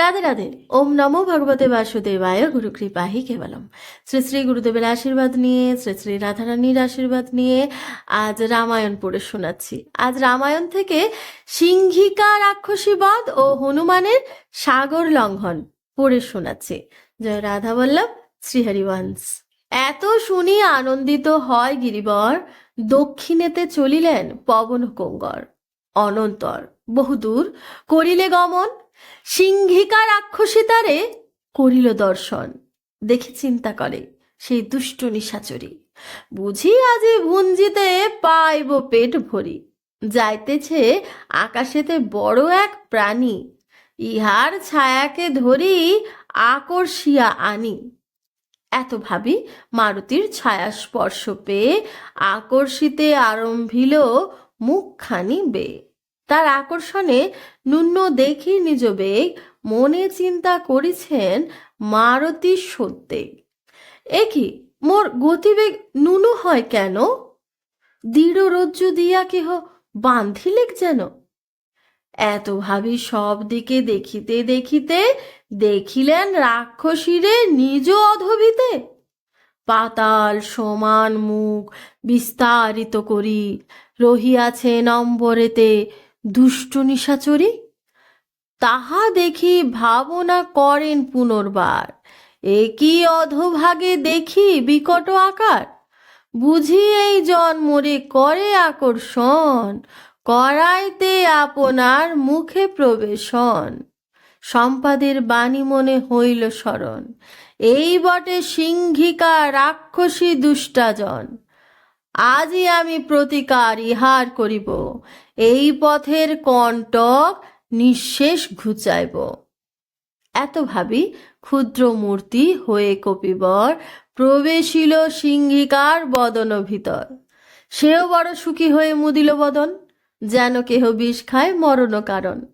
রাধে রাধে। ওম নমো ভগবতে বাসুদেবায় গুরু কৃপাহি কেবলম। শ্রী শ্রী গুরুদেবের আশীর্বাদ নিয়ে, শ্রী শ্রী রাধারানীর আশীর্বাদ নিয়ে আজ রামায়ণ পড়ে শোনাচ্ছি। আজ রামায়ণ থেকে সিংহিকা রাক্ষসীবধ ও হনুমানের সাগর লঙ্ঘন পড়ে শোনাচ্ছি। জয় রাধা বল্লভ শ্রীহরিবংশ এত শুনি আনন্দিত হয় গিরিবর, দক্ষিণেতে চলিলেন পবন কঙ্গর। অনন্তর, বহুদূর করিলে গমন সিংহিকা রাক্ষসী তারে করিল দর্শন। দেখে চিন্তা করে সেই দুষ্ট নিশাচরি। বুঝি আজি ভুঞ্জিতে পাইব পেট ভরি। যাইতেছে আকাশেতে বড় এক প্রাণী। ইহার ছায়াকে ধরি আকর্ষিয়া আনি। এত ভাবি মারুতির ছায়া স্পর্শ পেয়ে আকর্ষিতে আরম্ভিল মুখখানি বে তার আকর্ষণে নুন্য দেখি নিজ বেগ, মনে চিন্তা করিছেন মারুতি সত্যে। এ কি, মোর গতিবেগ নুনু হয় কেন? দৃঢ় রজ্জু দিয়া কেহ বান্ধিলেক যেন? এত ভাবি সব দিকে দেখিতে দেখিতে দেখিলেন রাক্ষসীরে নিজ অধবিতে। পাতাল সমান মুখ বিস্তারিত করি, রহিয়াছে নম্বরেতে দুষ্ট নিশাচরি? তাহা দেখি ভাবনা করেন পুনর্বার। একই অধভাগে দেখি বিকট আকার? বুঝি এই জন্মরে করে আকর্ষণ, করাইতে আপনার মুখে প্রবেশন। সম্পাদের বাণী মনে হইল স্মরণ, এই বটে সিংহিকা রাক্ষসী দুষ্টাজন। আজই আমি প্রতিকার ইহার করিব এই পথের কণ্টক নিঃশেষ ঘুচাইব। এত ভাবি ক্ষুদ্র মূর্তি হয়ে কপিবর প্রবেশিল সিংহিকার বদন ভিতর। সেও বড় সুখী হয়ে মুদিল বদন, যেন কেহ বিষ খায় মরণ কারণ।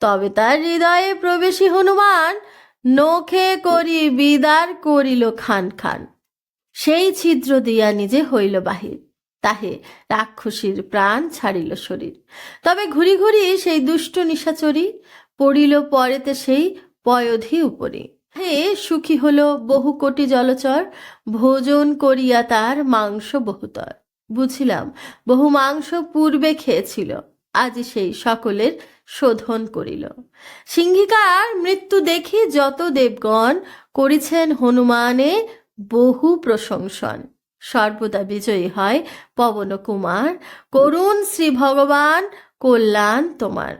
তবে তার হৃদয়ে প্রবেশী হনুমান, নখে করি বিদার করিল খান খান সেই ছিদ্র দিয়া নিজে হইল বাহির। তাহে রাক্ষসীর প্রাণ ছাড়িল শরীর। তবে ঘুরি ঘুরি সেই দুষ্ট নিশাচরি পড়িল পরেতে সেই পয়ধি উপরে। হে সুখী হলো বহু কোটি জলচর, ভোজন করিয়া তার মাংস বহুতর। বুঝিলাম, বহু মাংস পূর্বে খেয়েছিল, আজ সেই সকলের শোধন করিল। সিংহিকার মৃত্যু দেখি যত দেবগণ করিছেন হনুমানে বহু প্রশংসন। সর্বদা বিজয়ী হয় পবন কুমার। করুণ শ্রী ভগবান, কল্যাণ তোমার।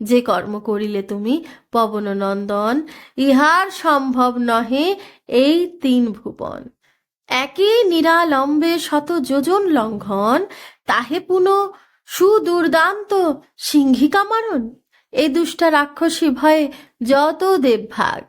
যে কর্ম করিলে তুমি পবন নন্দন, ইহার সম্ভব নহে এই তিন ভুবন। একই নিরালম্বে শত যোজন লঙ্ঘন, তাহে পুনঃ সুদুর্দান্ত সিংহিকা মারণ। এই দুষ্টা রাক্ষসী ভয়ে যত দেবভাগ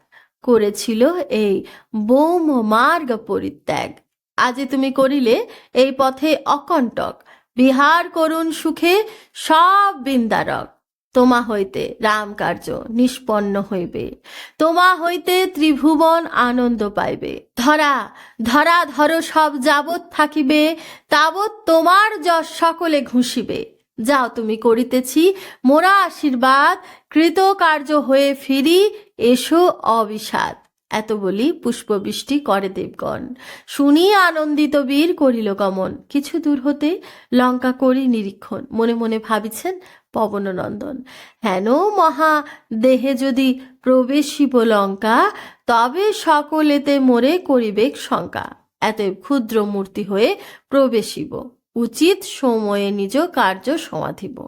করেছিল এই বোম মার্গ পরিত্যাগ। আজি তুমি করিলে এই পথে অকণ্টক। বিহার করুণ সুখে সব বিন্দারক। তোমা হইতে রাম কার্য নিষ্পন্ন হইবে। তোমা হইতে ত্রিভুবন আনন্দ পাইবে। ধরা ধরা, ধর সব যাবৎ থাকিবে, তাবৎ তোমার যশ সকলে ঘুষিবে। যাও তুমি করিতেছি মোরা আশীর্বাদ, কৃতকার্য হয়ে ফিরি, এসো অবিষাদ এত বলি পুষ্পবৃষ্টি করে দেবগণ। শুনি আনন্দিত বীর করিল গমন কিছু দূর হতে লঙ্কা করি নিরীক্ষণ। মনে মনে ভাবিছেন পবননন্দন। হেন মহা দেহে যদি প্রবেশিব লঙ্কা, তবে সকলেতে মোরে করিবেক শঙ্কা। এত ক্ষুদ্র মূর্তি হয়ে প্রবেশিব, উচিত সময়ে নিজ কার্য সমাধিব।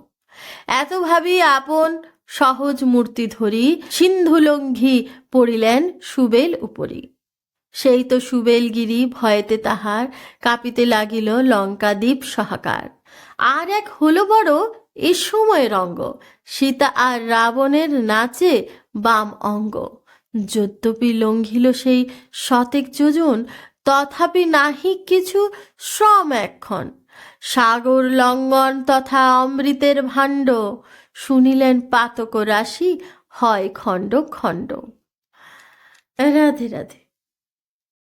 এত ভাবি আপন সহজ মূর্তি ধরি, সিন্ধুলঙ্ঘি পড়িলেন সুবেল উপরি। সেই তো সুবেলগিরি ভয়েতে তাহার, কাঁপিতে লাগিল লঙ্কাদ্বীপ সহাকার। আর এক হলো বড় এ সময় রঙ্গ, সীতা আর রাবণের নাচে বাম অঙ্গ। যদ্যপি লঙ্ঘিল সেই শতেক যোজন, তথাপি নাহি কিছু শ্রম এক্ষণ সাগর লঙ্ঘন তথা অমৃতের ভাণ্ড। শুনিলেন পাতক রাশি হয় খণ্ড খণ্ড। রাধে রাধে।